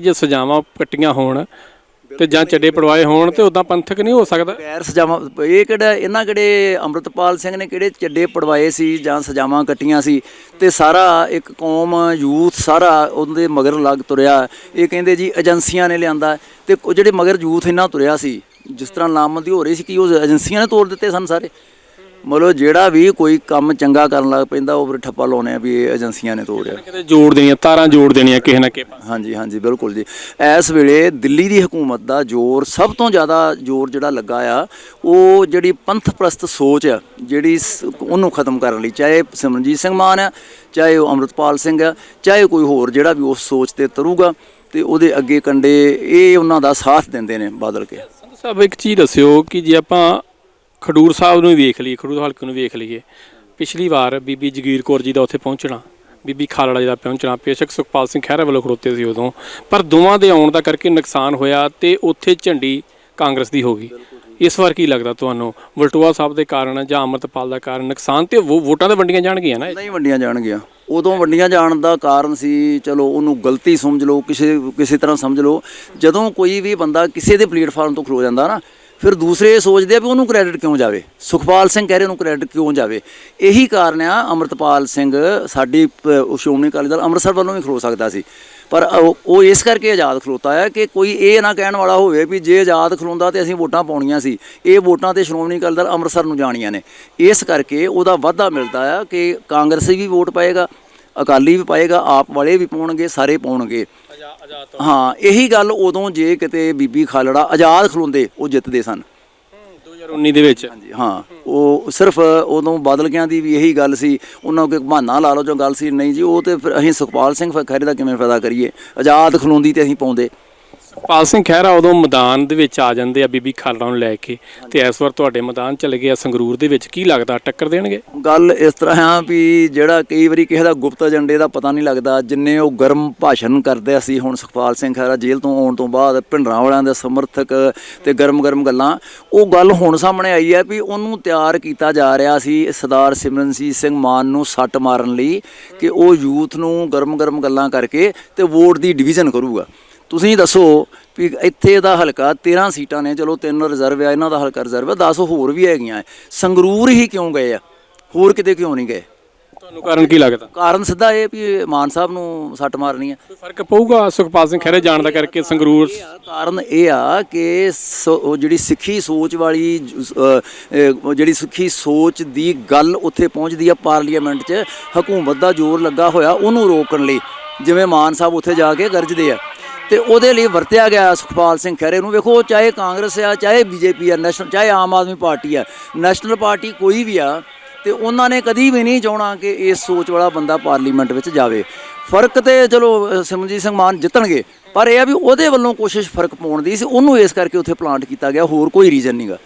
ਜੇ ਸਜ਼ਾਵਾਂ ਕੱਟੀਆਂ ਹੋਣ ਤੇ ਜਾਂ ਚੱਡੇ ਪੜਵਾਏ ਹੋਣ ਤੇ ਉਦਾਂ ਪੰਥਕ ਨਹੀਂ ਹੋ ਸਕਦਾ? ਗੈਰ ਸਜ਼ਾਵਾਂ ਇਹ ਕਿਹੜਾ ਇਹਨਾਂ ਕਿਹੜੇ ਅੰਮ੍ਰਿਤਪਾਲ ਸਿੰਘ ਨੇ ਕਿਹੜੇ ਚੱਡੇ ਪੜਵਾਏ ਸੀ ਜਾਂ ਸਜ਼ਾਵਾਂ ਕੱਟੀਆਂ ਸੀ ਤੇ ਸਾਰਾ ਇੱਕ ਕੌਮ ਯੂਥ ਸਾਰਾ ਉਹਦੇ ਮਗਰ ਲੱਗ ਤੁਰਿਆ। ਇਹ ਕਹਿੰਦੇ ਜੀ ਏਜੰਸੀਆਂ ਨੇ ਲਿਆਂਦਾ ਤੇ ਜਿਹੜੇ ਮਗਰ ਯੂਥ ਇੰਨਾ ਤੁਰਿਆ ਸੀ ਜਿਸ ਤਰ੍ਹਾਂ ਲਾਮਬੰਦੀ ਹੋ ਰਹੀ ਸੀ ਕਿ ਉਹ ਏਜੰਸੀਆਂ ਨੇ ਤੋੜ ਦਿੱਤੇ ਸਨ ਸਾਰੇ। ਮਤਲਬ ਜਿਹੜਾ ਵੀ ਕੋਈ ਕੰਮ ਚੰਗਾ ਕਰਨ ਲੱਗ ਪੈਂਦਾ ਉਹ ਫਿਰ ਠੱਪਾ ਲਾਉਣੇ ਆ ਵੀ ਇਹ ਏਜੰਸੀਆਂ ਨੇ ਤੋੜਿਆ ਕਿਤੇ ਜੋੜ ਦੇਣੀਆਂ ਤਾਰਾਂ ਜੋੜ ਦੇਣੀਆਂ ਕਿਸੇ ਨਾ ਕਿਸੇ ਪਾਸੇ। ਹਾਂਜੀ ਹਾਂਜੀ ਬਿਲਕੁਲ ਜੀ। ਇਸ ਵੇਲੇ ਦਿੱਲੀ ਦੀ ਹਕੂਮਤ ਦਾ ਜ਼ੋਰ ਸਭ ਤੋਂ ਜ਼ਿਆਦਾ ਜ਼ੋਰ ਜਿਹੜਾ ਲੱਗਾ ਆ ਉਹ ਜਿਹੜੀ ਪੰਥ ਪ੍ਰਸਤ ਸੋਚ ਆ ਜਿਹੜੀ ਸ- ਉਹਨੂੰ ਖਤਮ ਕਰਨ ਲਈ ਚਾਹੇ ਸਿਮਰਨਜੀਤ ਸਿੰਘ ਮਾਨ ਆ ਚਾਹੇ ਉਹ ਅੰਮ੍ਰਿਤਪਾਲ ਸਿੰਘ ਆ ਚਾਹੇ ਕੋਈ ਹੋਰ ਜਿਹੜਾ ਵੀ ਉਸ ਸੋਚ ਤੇ ਤਰੂਗਾ ਤੇ ਉਹਦੇ ਅੱਗੇ ਕੰਡੇ ਇਹ ਉਹਨਾਂ ਦਾ ਸਾਥ ਦਿੰਦੇ ਨੇ ਬਦਲ ਕੇ। ਸੰਧੂ ਸਾਹਿਬ ਇੱਕ ਚੀਜ਼ ਦੱਸਿਓ ਕਿ ਜੇ ਆਪਾਂ ਖਡੂਰ ਸਾਹਿਬ ਨੂੰ ਵੇਖ ਲਈਏ, ਖਡੂਰ ਹਲਕੇ ਨੂੰ ਵੇਖ ਲਈਏ। ਪਿਛਲੀ ਵਾਰ ਬੀਬੀ ਜਗੀਰ ਕੌਰ ਜੀ ਦਾ ਉੱਥੇ ਪਹੁੰਚਣਾ, ਬੀਬੀ ਖਾਲੜਾ ਜੀ ਦਾ ਪਹੁੰਚਣਾ, ਬੇਸ਼ੱਕ ਸੁਖਪਾਲ ਸਿੰਘ ਖਹਿਰਾ ਵੱਲੋਂ ਖੜੋਤੇ ਸੀ ਉਦੋਂ, ਪਰ ਦੋਵਾਂ ਦੇ ਆਉਣ ਦਾ ਕਰਕੇ ਨੁਕਸਾਨ ਹੋਇਆ ਤੇ ਉੱਥੇ ਝੰਡੀ ਕਾਂਗਰਸ ਦੀ ਹੋ ਗਈ। ਇਸ ਵਾਰ ਕੀ ਲੱਗਦਾ ਤੁਹਾਨੂੰ? ਵਲਟੋਆ ਸਾਹਿਬ ਦੇ ਕਾਰਨ ਜਾਂ ਅਮਰਤਪਾਲ ਦਾ ਕਾਰਨ ਨੁਕਸਾਨ ਤੇ ਵੋ- ਵੋਟਾਂ ਤਾਂ ਵੰਡੀਆਂ ਜਾਣਗੀਆਂ ਨਾ ਇਹ। ਨਹੀਂ ਵੰਡੀਆਂ ਜਾਣਗੀਆਂ। ਉਦੋਂ ਵੰਡੀਆਂ ਜਾਣ ਦਾ ਕਾਰਨ ਸੀ, ਚਲੋ ਉਹਨੂੰ ਗਲਤੀ ਸਮਝ ਲਓ, ਕਿਸੇ ਕਿਸੇ ਤਰ੍ਹਾਂ ਸਮਝ ਲਓ। ਜਦੋਂ ਕੋਈ ਵੀ ਬੰਦਾ ਕਿਸੇ ਦੇ ਪਲੇਟਫਾਰਮ ਤੋਂ ਖਲੋ ਜਾਂਦਾ ਨਾ ਫਿਰ ਦੂਸਰੇ ਇਹ ਸੋਚਦੇ ਆ ਵੀ ਉਹਨੂੰ ਕ੍ਰੈਡਿਟ ਕਿਉਂ ਜਾਵੇ? ਸੁਖਪਾਲ ਸਿੰਘ ਕਹਿ ਰਹੇ ਉਹਨੂੰ ਕ੍ਰੈਡਿਟ ਕਿਉਂ ਜਾਵੇ? ਇਹੀ ਕਾਰਨ ਆ ਅਮਰਤਪਾਲ ਸਿੰਘ ਸਾਡੀ ਸ਼੍ਰੋਮਣੀ ਅਕਾਲੀ ਦਲ ਅੰਮ੍ਰਿਤਸਰ ਵੱਲੋਂ ਵੀ ਖਲੋ ਸਕਦਾ ਸੀ। ਪਰ ਉਹ ਇਸ ਕਰਕੇ ਆਜ਼ਾਦ ਖਲੋਤਾ ਹੈ ਕਿ ਕੋਈ ਇਹ ਨਾ ਕਹਿਣ ਵਾਲਾ ਹੋਵੇ ਵੀ ਜੇ ਆਜ਼ਾਦ ਖਲੋਂਦਾ ਤੇ ਅਸੀਂ ਵੋਟਾਂ ਪਾਉਣੀਆਂ ਸੀ। ਇਹ ਵੋਟਾਂ ਤੇ ਸ਼੍ਰੋਮਣੀ ਅਕਾਲੀ ਦਲ ਅੰਮ੍ਰਿਤਸਰ ਨੂੰ ਜਾਣੀਆਂ ਨੇ। ਇਸ ਕਰਕੇ ਉਹਦਾ ਵਾਧਾ ਮਿਲਦਾ ਆ ਕਿ ਕਾਂਗਰਸੀ ਵੀ ਵੋਟ ਪਾਏਗਾ ਅਕਾਲੀ ਵੀ ਪਾਏਗਾ ਆਪ ਵਾਲੇ ਵੀ ਪਾਉਣਗੇ ਸਾਰੇ ਪਾਉਣਗੇ। ਹਾਂ ਇਹੀ ਗੱਲ ਉਦੋਂ ਜੇ ਕਿਤੇ ਬੀਬੀ ਖਾਲੜਾ ਆਜ਼ਾਦ ਖਲੋਂਦੇ ਉਹ ਜਿੱਤਦੇ ਸਨ। 2019 ਦੇ ਵਿੱਚ। ਹਾਂਜੀ ਹਾਂ ਉਹ ਸਿਰਫ ਉਦੋਂ ਬਾਦਲ ਗਿਆਂ ਦੀ ਵੀ ਇਹੀ ਗੱਲ ਸੀ ਉਹਨਾਂ ਕੋਈ ਬਹਾਨਾ ਲਾ ਲਓ ਜੋ ਗੱਲ ਸੀ ਨਹੀਂ ਜੀ ਉਹ ਤੇ ਫਿਰ ਅਸੀਂ ਸੁਖਪਾਲ ਸਿੰਘ ਖਹਿਰੇ ਦਾ ਕਿਵੇਂ ਫਾਇਦਾ ਕਰੀਏ? ਆਜ਼ਾਦ ਖਲੋਂਦੀ ਤੇ ਅਸੀਂ ਪਾਉਂਦੇ। ਪਾਲ ਸਿੰਘ ਖਹਿਰਾ ਉਦੋਂ ਮੈਦਾਨ ਦੇ ਵਿੱਚ ਆ ਜਾਂਦੇ ਆ ਬੀਬੀ ਖਾਲੜਾ ਨੂੰ ਲੈ ਕੇ ਤੇ ਇਸ ਵਾਰ ਤੁਹਾਡੇ ਮੈਦਾਨ ਚਲੇ ਗਏ ਆ ਸੰਗਰੂਰ ਦੇ ਵਿੱਚ। ਕੀ ਲੱਗਦਾ? ਟੱਕਰ ਦੇਣਗੇ? ਗੱਲ ਇਸ ਤਰ੍ਹਾਂ ਆ ਵੀ ਜਿਹੜਾ ਕਈ ਵਾਰੀ ਕਿਸੇ ਦਾ ਗੁਪਤ ਏਜੰਡੇ ਦਾ ਪਤਾ ਨਹੀਂ ਲੱਗਦਾ, ਜਿੰਨੇ ਉਹ ਗਰਮ ਭਾਸ਼ਣ ਕਰਦੇ ਸੀ ਹੁਣ ਸੁਖਪਾਲ ਸਿੰਘ ਖਹਿਰਾ ਜੇਲ੍ਹ ਤੋਂ ਆਉਣ ਤੋਂ ਬਾਅਦ, ਭਿੰਡਰਾਂ ਵਾਲਿਆਂ ਦੇ ਸਮਰਥਕ ਤੇ ਗਰਮ-ਗਰਮ ਗੱਲਾਂ, ਉਹ ਗੱਲ ਹੁਣ ਸਾਹਮਣੇ ਆਈ ਹੈ ਵੀ ਉਹਨੂੰ ਤਿਆਰ ਕੀਤਾ ਜਾ ਰਿਹਾ ਸੀ ਸਰਦਾਰ ਸਿਮਰਨਜੀਤ ਸਿੰਘ ਮਾਨ ਨੂੰ ਸੱਟ ਮਾਰਨ ਲਈ ਕਿ ਉਹ ਯੂਥ ਨੂੰ ਗਰਮ-ਗਰਮ ਗੱਲਾਂ ਕਰਕੇ ਤੇ ਵੋਟ ਦੀ ਡਿਵੀਜ਼ਨ ਕਰੂਗਾ। ਤੁਸੀਂ ਦੱਸੋ ਵੀ ਇੱਥੇ ਦਾ ਹਲਕਾ 13 ਸੀਟਾਂ ਨੇ ਚਲੋ ਤਿੰਨ ਰਿਜ਼ਰਵ ਆ ਇਹਨਾਂ ਦਾ ਹਲਕਾ ਰਿਜ਼ਰਵ ਆ 10 ਹੋਰ ਵੀ ਹੈਗੀਆਂ। ਸੰਗਰੂਰ ਹੀ ਕਿਉਂ ਗਏ ਆ? ਹੋਰ ਕਿਤੇ ਕਿਉਂ ਨਹੀਂ ਗਏ? ਤੁਹਾਨੂੰ ਕਾਰਨ ਕੀ ਲੱਗਦਾ? ਕਾਰਨ ਸਿੱਧਾ ਇਹ ਵੀ ਮਾਨ ਸਾਹਿਬ ਨੂੰ ਸੱਟ ਮਾਰਨੀ ਕੋਈ ਫ਼ਰਕ ਪਊਗਾ ਸੁਖਪਾਲ ਸਿੰਘ ਖਹਿਰੇ ਜਾਣ ਦਾ ਕਰਕੇ ਸੰਗਰੂਰ? ਕਾਰਨ ਇਹ ਆ ਕਿ ਜਿਹੜੀ ਸਿੱਖੀ ਸੋਚ ਵਾਲੀ ਜਿਹੜੀ ਸਿੱਖੀ ਸੋਚ ਦੀ ਗੱਲ ਉੱਥੇ ਪਹੁੰਚਦੀ ਆ ਪਾਰਲੀਮੈਂਟ 'ਚ ਹਕੂਮਤ ਦਾ ਜ਼ੋਰ ਲੱਗਾ ਹੋਇਆ ਉਹਨੂੰ ਰੋਕਣ ਲਈ। ਜਿਵੇਂ ਮਾਨ ਸਾਹਿਬ ਉੱਥੇ ਜਾ ਕੇ ਗਰਜਦੇ ਆ। ਤੇ ਉਹਦੇ ਲਈ ਵਰਤਿਆ ਗਿਆ ਸੁਖਪਾਲ ਸਿੰਘ ਖਹਿਰੇ ਨੂੰ। ਵੇਖੋ ਚਾਹੇ ਕਾਂਗਰਸ ਆ ਚਾਹੇ ਬੀਜੇਪੀ ਆ ਨੈਸ਼ਨਲ ਚਾਹੇ ਆਮ ਆਦਮੀ ਪਾਰਟੀ ਆ ਨੈਸ਼ਨਲ ਪਾਰਟੀ ਕੋਈ ਵੀ ਆ ਤੇ ਉਹਨਾਂ ਨੇ ਕਦੀ ਵੀ ਨਹੀਂ ਚਾਹਣਾ ਕਿ ਇਸ ਸੋਚ ਵਾਲਾ ਬੰਦਾ ਪਾਰਲੀਮੈਂਟ ਵਿੱਚ ਜਾਵੇ। ਫ਼ਰਕ ਤੇ ਚਲੋ ਅ, ਸਿਮਰਨਜੀਤ ਸਿੰਘ ਮਾਨ ਜਿੱਤਣਗੇ ਪਰ ਇਹ ਆ ਵੀ ਉਹਦੇ ਵੱਲੋਂ ਕੋਸ਼ਿਸ਼ ਫ਼ਰਕ ਪਾਉਣ ਦੀ ਸੀ ਉਹਨੂੰ ਇਸ ਕਰਕੇ ਉੱਥੇ ਪਲਾਂਟ ਕੀਤਾ ਗਿਆ ਹੋਰ ਕੋਈ ਰੀਜ਼ਨ ਨਹੀਂਗਾ